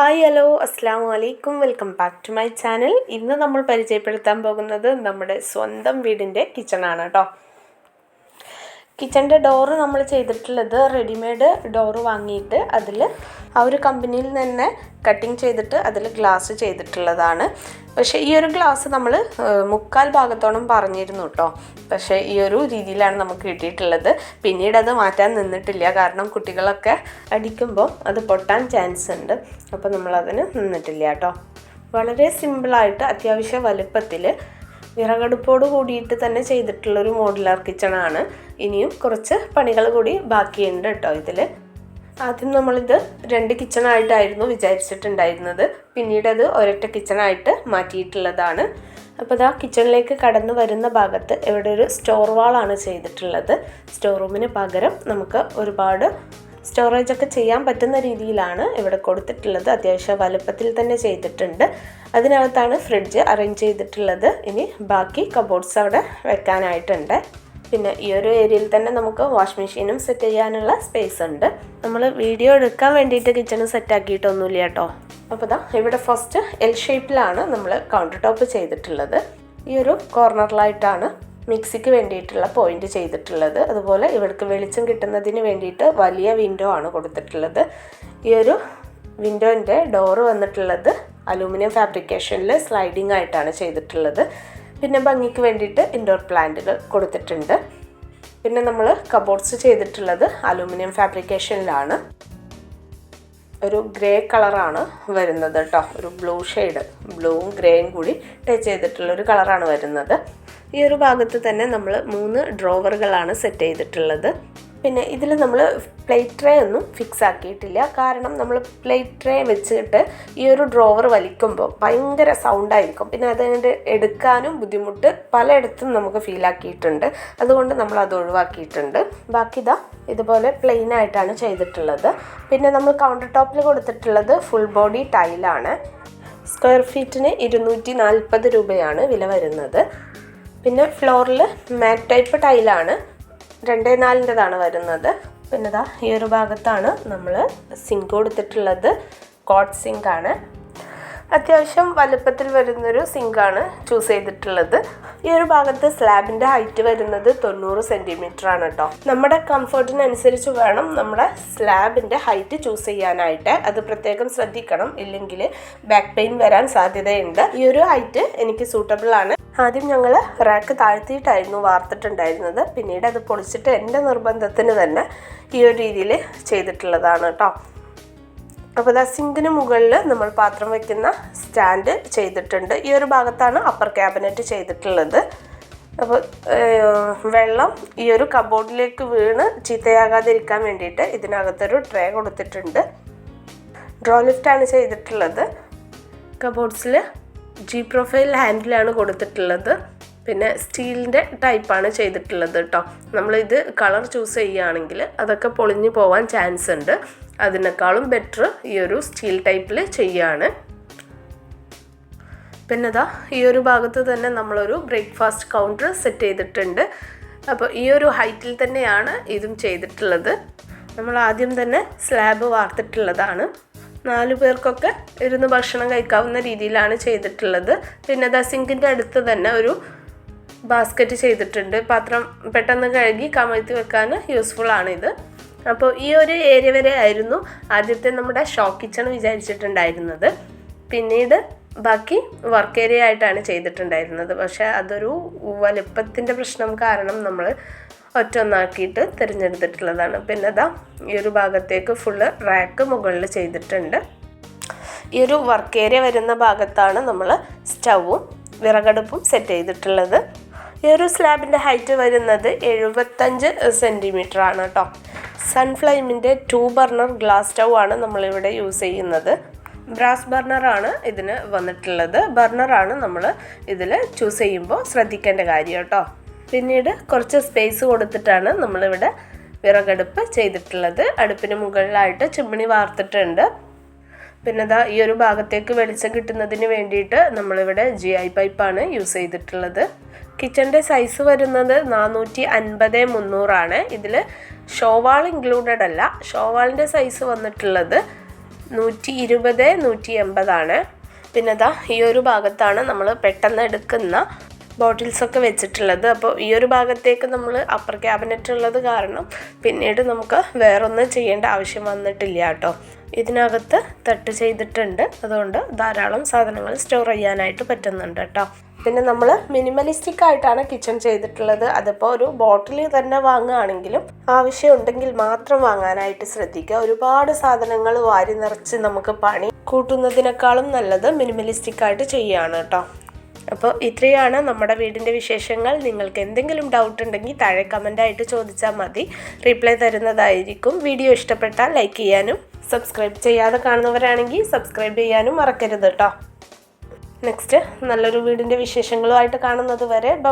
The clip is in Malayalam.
ഹായ് ഹലോ അസ്സാം വലൈക്കും welcome back to my channel ഇന്ന് നമ്മൾ പരിചയപ്പെടുത്താൻ പോകുന്നത് നമ്മുടെ സ്വന്തം വീടിന്റെ കിച്ചണാണ് കേട്ടോ. കിച്ചണിന്റെ ഡോറ് നമ്മൾ ചെയ്തിട്ടുള്ളത് റെഡിമെയ്ഡ് ഡോറ് വാങ്ങിയിട്ട് അതിൽ ആ ഒരു കമ്പനിയിൽ തന്നെ കട്ടിങ് ചെയ്തിട്ട് അതിൽ ഗ്ലാസ് ചെയ്തിട്ടുള്ളതാണ്. പക്ഷേ ഈ ഒരു ഗ്ലാസ് നമ്മൾ മുക്കാൽ ഭാഗത്തോളം പറഞ്ഞിരുന്നു കേട്ടോ പക്ഷേ ഈ ഒരു രീതിയിലാണ് നമുക്ക് കിട്ടിയിട്ടുള്ളത്. പിന്നീട് അത് മാറ്റാൻ നിന്നിട്ടില്ല. കാരണം കുട്ടികളൊക്കെ അടിക്കുമ്പോൾ അത് പൊട്ടാൻ ചാൻസ് ഉണ്ട്. അപ്പോൾ നമ്മളതിന് നിന്നിട്ടില്ല കേട്ടോ വളരെ സിമ്പിളായിട്ട് അത്യാവശ്യ വലുപ്പത്തിൽ വിറകടുപ്പോട് കൂടിയിട്ട് തന്നെ ചെയ്തിട്ടുള്ളൊരു മോഡുലാർ കിച്ചണാണ് ഇനിയും കുറച്ച് പണികൾ കൂടി ബാക്കിയുണ്ട് കേട്ടോ ഇതിൽ ആദ്യം നമ്മളിത് രണ്ട് കിച്ചണായിട്ടായിരുന്നു വിചാരിച്ചിട്ടുണ്ടായിരുന്നത്. പിന്നീട് അത് ഒരൊറ്റ കിച്ചണായിട്ട് മാറ്റിയിട്ടുള്ളതാണ്. അപ്പോൾ ഇതാ കിച്ചണിലേക്ക് കടന്നു വരുന്ന ഭാഗത്ത് ഇവിടെ ഒരു സ്റ്റോർ വാളാണ് ചെയ്തിട്ടുള്ളത്. സ്റ്റോർ റൂമിന് പകരം നമുക്ക് ഒരുപാട് സ്റ്റോറേജ് ഒക്കെ ചെയ്യാൻ പറ്റുന്ന രീതിയിലാണ് ഇവിടെ കൊടുത്തിട്ടുള്ളത്. അത്യാവശ്യം വലുപ്പത്തിൽ തന്നെ ചെയ്തിട്ടുണ്ട്. അതിനകത്താണ് ഫ്രിഡ്ജ് അറേഞ്ച് ചെയ്തിട്ടുള്ളത്. ഇനി ബാക്കി കബോർഡ്സ് അവിടെ വെക്കാനായിട്ടുണ്ട്. പിന്നെ ഈ ഒരു ഏരിയയിൽ തന്നെ നമുക്ക് വാഷ് മെഷീനും സെറ്റ് ചെയ്യാനുള്ള സ്പേസ് ഉണ്ട്. നമ്മൾ വീഡിയോ എടുക്കാൻ വേണ്ടിയിട്ട് കിച്ചൺ സെറ്റ് ആക്കിയിട്ടൊന്നുമില്ല കേട്ടോ. അപ്പോൾ ദാ ഇവിടെ ഫസ്റ്റ് എൽ ഷേപ്പിലാണ് നമ്മൾ കൗണ്ടർ ടോപ്പ് ചെയ്തിട്ടുള്ളത്. ഈ ഒരു കോർണറിലായിട്ടാണ് മിക്സിക്ക് വേണ്ടിയിട്ടുള്ള പോയിന്റ് ചെയ്തിട്ടുള്ളത്. അതുപോലെ ഇവർക്ക് വെളിച്ചം കിട്ടുന്നതിന് വേണ്ടിയിട്ട് വലിയ വിൻഡോ ആണ് കൊടുത്തിട്ടുള്ളത്. ഈ ഒരു വിൻഡോന്റെ ഡോറ് വന്നിട്ടുള്ളത് അലൂമിനിയം ഫാബ്രിക്കേഷനിൽ സ്ലൈഡിംഗ് ആയിട്ടാണ് ചെയ്തിട്ടുള്ളത്. പിന്നെ ഭംഗിക്ക് വേണ്ടിയിട്ട് ഇൻഡോർ പ്ലാന്റുകൾ കൊടുത്തിട്ടുണ്ട്. പിന്നെ നമ്മൾ കബോർഡ്സ് ചെയ്തിട്ടുള്ളത് അലൂമിനിയം ഫാബ്രിക്കേഷനിലാണ് ഒരു ഗ്രേ കളറാണ് വരുന്നത് കേട്ടോ ഒരു ബ്ലൂ ഷെയ്ഡ് ബ്ലൂവും ഗ്രേയും കൂടി ടച്ച് ചെയ്തിട്ടുള്ള ഒരു കളറാണ് വരുന്നത്. ഈ ഒരു ഭാഗത്ത് തന്നെ നമ്മൾ മൂന്ന് ഡ്രോവറുകളാണ് സെറ്റ് ചെയ്തിട്ടുള്ളത്. പിന്നെ ഇതിൽ നമ്മൾ പ്ലേറ്റ് ട്രേ ഒന്നും ഫിക്സ് ആക്കിയിട്ടില്ല. കാരണം നമ്മൾ പ്ലേറ്റ് ട്രേ വെച്ചിട്ട് ഈ ഒരു ഡ്രോവർ വലിക്കുമ്പോൾ ഭയങ്കര സൗണ്ടായിരിക്കും പിന്നെ അതിന്റെ എടുക്കാനും ബുദ്ധിമുട്ട് പലയിടത്തും നമുക്ക് ഫീൽ ആക്കിയിട്ടുണ്ട്. അതുകൊണ്ട് നമ്മൾ അത് ഒഴിവാക്കിയിട്ടുണ്ട്. ബാക്കി ഇതാ ഇതുപോലെ പ്ലെയിൻ ആയിട്ടാണ് ചെയ്തിട്ടുള്ളത്. പിന്നെ നമ്മൾ കൗണ്ടർ ടോപ്പിൽ കൊടുത്തിട്ടുള്ളത് ഫുൾ ബോഡി ടൈലാണ് സ്ക്വയർ ഫീറ്റിന് ഇരുന്നൂറ്റി നാൽപ്പത് രൂപയാണ് വില വരുന്നത്. പിന്നെ ഫ്ലോറിൽ മാറ്റ് ടൈപ്പ് ടൈലാണ്. രണ്ടേ നാലിന്റെതാണ് വരുന്നത്. പിന്നെ ഇതാ ഈ ഒരു ഭാഗത്താണ് നമ്മൾ സിങ്ക് കൊടുത്തിട്ടുള്ളത്. കോട്ട് സിങ്കാണ് അത്യാവശ്യം വലുപ്പത്തിൽ വരുന്നൊരു സിങ്കാണ് ചൂസ് ചെയ്തിട്ടുള്ളത്. ഈ ഒരു ഭാഗത്ത് സ്ലാബിന്റെ ഹൈറ്റ് വരുന്നത് തൊണ്ണൂറ് സെന്റിമീറ്റർ ആണ് കേട്ടോ നമ്മുടെ കംഫർട്ടിനനുസരിച്ച് വേണം നമ്മുടെ സ്ലാബിന്റെ ഹൈറ്റ് ചൂസ് ചെയ്യാനായിട്ട്. അത് പ്രത്യേകം ശ്രദ്ധിക്കണം. ഇല്ലെങ്കിൽ ബാക്ക് പെയിൻ വരാൻ സാധ്യതയുണ്ട്. ഈ ഒരു ഹൈറ്റ് എനിക്ക് സൂട്ടബിൾ ആണ്. ആദ്യം ഞങ്ങൾ റാക്ക് താഴ്ത്തിയിട്ടായിരുന്നു വാർത്തിട്ടുണ്ടായിരുന്നത്. പിന്നീട് അത് പൊളിച്ചിട്ട് എന്റെ നിർബന്ധത്തിന് തന്നെ ഈ ഒരു രീതിയിൽ ചെയ്തിട്ടുള്ളതാണ് കേട്ടോ അപ്പോൾ ദാ സിങ്കിന് മുകളിൽ നമ്മൾ പാത്രം വയ്ക്കുന്ന സ്റ്റാൻഡ് ചെയ്തിട്ടുണ്ട്. ഈ ഒരു ഭാഗത്താണ് അപ്പർ ക്യാബിനറ്റ് ചെയ്തിട്ടുള്ളത്. അപ്പോൾ വെള്ളം ഈ ഒരു കബോർഡിലേക്ക് വീണ് ചീത്തയാകാതിരിക്കാൻ വേണ്ടിയിട്ട് ഇതിനകത്തൊരു ട്രേ കൊടുത്തിട്ടുണ്ട്. ഡ്രോ ലിഫ്റ്റാണ് ചെയ്തിട്ടുള്ളത്. കബോർഡ്സിൽ ജി പ്രൊഫൈൽ ഹാൻഡിലാണ് കൊടുത്തിട്ടുള്ളത്. പിന്നെ സ്റ്റീലിന്റെ ടൈപ്പാണ് ചെയ്തിട്ടുള്ളത് കേട്ടോ നമ്മളിത് കളർ ചൂസ് ചെയ്യുകയാണെങ്കിൽ അതൊക്കെ പൊളിഞ്ഞു പോവാൻ ചാൻസ് ഉണ്ട്. അതിനേക്കാളും ബെറ്റർ ഈ ഒരു സ്റ്റീൽ ടൈപ്പിൽ ചെയ്യുകയാണ് പിന്നെ ഇതാ ഈ ഒരു ഭാഗത്ത് തന്നെ നമ്മളൊരു ബ്രേക്ക്ഫാസ്റ്റ് കൗണ്ടർ സെറ്റ് ചെയ്തിട്ടുണ്ട്. അപ്പോൾ ഈ ഒരു ഹൈറ്റിൽ തന്നെയാണ് ഇതും ചെയ്തിട്ടുള്ളത്. നമ്മൾ ആദ്യം തന്നെ സ്ലാബ് വാർത്തിട്ടുള്ളതാണ്. നാലു പേർക്കൊക്കെ ഇരുന്ന് ഭക്ഷണം കഴിക്കാവുന്ന രീതിയിലാണ് ചെയ്തിട്ടുള്ളത്. പിന്നെ ദാ സിങ്കിന്റെ അടുത്ത് തന്നെ ഒരു ബാസ്ക്കറ്റ് ചെയ്തിട്ടുണ്ട്. പാത്രം പെട്ടെന്ന് കഴുകി കമഴ്ത്തി വെക്കാൻ യൂസ്ഫുൾ ആണിത്. അപ്പോൾ ഈ ഒരു ഏരിയ വരെ ആയിരുന്നു ആദ്യത്തെ നമ്മുടെ ഷോ കിച്ചൺ വിചാരിച്ചിട്ടുണ്ടായിരുന്നത്. പിന്നീട് ബാക്കി വർക്ക് ഏരിയ ആയിട്ടാണ് ചെയ്തിട്ടുണ്ടായിരുന്നത്. പക്ഷേ അതൊരു വലിപ്പത്തിന്റെ പ്രശ്നം കാരണം നമ്മൾ ഒറ്റ ഒന്നാക്കിയിട്ട് തിരഞ്ഞെടുത്തിട്ടുള്ളതാണ്. പിന്നെ അതാ ഈ ഒരു ഭാഗത്തേക്ക് ഫുള്ള് റാക്ക് മുകളിൽ ചെയ്തിട്ടുണ്ട്. ഈ ഒരു വർക്ക് ഏരിയ വരുന്ന ഭാഗത്താണ് നമ്മൾ സ്റ്റൗവും വിറകടുപ്പും സെറ്റ് ചെയ്തിട്ടുള്ളത്. ഈ ഒരു സ്ലാബിന്റെ ഹൈറ്റ് വരുന്നത് എഴുപത്തഞ്ച് സെന്റിമീറ്റർ ആണ് കേട്ടോ. സൺഫ്ലൈമിന്റെ ടു ബർണർ ഗ്ലാസ് സ്റ്റൗ ആണ് നമ്മളിവിടെ യൂസ് ചെയ്യുന്നത്. ബ്രാസ് ബർണറാണ് ഇതിന് വന്നിട്ടുള്ളത്. ബർണറാണ് നമ്മൾ ഇതിൽ ചൂസ് ചെയ്യുമ്പോൾ ശ്രദ്ധിക്കേണ്ട കാര്യം കേട്ടോ. പിന്നീട് കുറച്ച് സ്പേസ് കൊടുത്തിട്ടാണ് നമ്മളിവിടെ വിറകടുപ്പ് ചെയ്തിട്ടുള്ളത്. അടുപ്പിന് മുകളിലായിട്ട് ചിമ്മിണി വാർത്തിട്ടുണ്ട്. പിന്നെ ഇതാ ഈ ഒരു ഭാഗത്തേക്ക് വെളിച്ചം കിട്ടുന്നതിന് വേണ്ടിയിട്ട് നമ്മളിവിടെ ജി ഐ പൈപ്പാണ് യൂസ് ചെയ്തിട്ടുള്ളത്. കിച്ചന്റെ സൈസ് വരുന്നത് നാനൂറ്റി അൻപത് മുന്നൂറാണ്. ഇതിൽ ഷോവാൾ ഇൻക്ലൂഡഡ് അല്ല. ഷോവാളിന്റെ സൈസ് വന്നിട്ടുള്ളത് നൂറ്റി ഇരുപത് നൂറ്റി എൺപതാണ് പിന്നെ അതാ ഈ ഒരു ഭാഗത്താണ് നമ്മൾ പെട്ടെന്ന് എടുക്കുന്ന ബോട്ടിൽസൊക്കെ വെച്ചിട്ടുള്ളത്. അപ്പോൾ ഈ ഒരു ഭാഗത്തേക്ക് നമ്മൾ അപ്പർ ക്യാബിനറ്റ് ഉള്ളത് കാരണം പിന്നീട് നമുക്ക് വേറൊന്നും ചെയ്യേണ്ട ആവശ്യം വന്നിട്ടില്ല കേട്ടോ. ഇതിനകത്ത് തട്ട് ചെയ്തിട്ടുണ്ട്. അതുകൊണ്ട് ധാരാളം സാധനങ്ങൾ സ്റ്റോർ ചെയ്യാനായിട്ട് പറ്റുന്നുണ്ട് കേട്ടോ. പിന്നെ നമ്മൾ മിനിമലിസ്റ്റിക് ആയിട്ടാണ് കിച്ചൺ ചെയ്തിട്ടുള്ളത്. അതിപ്പോൾ ഒരു ബോട്ടിൽ തന്നെ വാങ്ങുകയാണെങ്കിലും ആവശ്യമുണ്ടെങ്കിൽ മാത്രം വാങ്ങാനായിട്ട് ശ്രദ്ധിക്കുക. ഒരുപാട് സാധനങ്ങൾ വാരി നിറച്ച് നമുക്ക് പണി കൂട്ടുന്നതിനേക്കാളും നല്ലത് മിനിമലിസ്റ്റിക് ആയിട്ട് ചെയ്യുകയാണ് കേട്ടോ. അപ്പോൾ ഇത്രയാണ് നമ്മുടെ വീടിന്റെ വിശേഷങ്ങൾ. നിങ്ങൾക്ക് എന്തെങ്കിലും ഡൗട്ട് ഉണ്ടെങ്കിൽ താഴെ കമന്റായിട്ട് ചോദിച്ചാൽ മതി. റിപ്ലൈ തരുന്നതായിരിക്കും. വീഡിയോ ഇഷ്ടപ്പെട്ടാൽ ലൈക്ക് ചെയ്യാനും സബ്സ്ക്രൈബ് ചെയ്യാതെ കാണുന്നവരാണെങ്കിൽ സബ്സ്ക്രൈബ് ചെയ്യാനും മറക്കരുത് കേട്ടോ. നെക്സ്റ്റ് നല്ലൊരു വീടിന്റെ വിശേഷങ്ങളുമായിട്ട് കാണുന്നത് വരെ ബ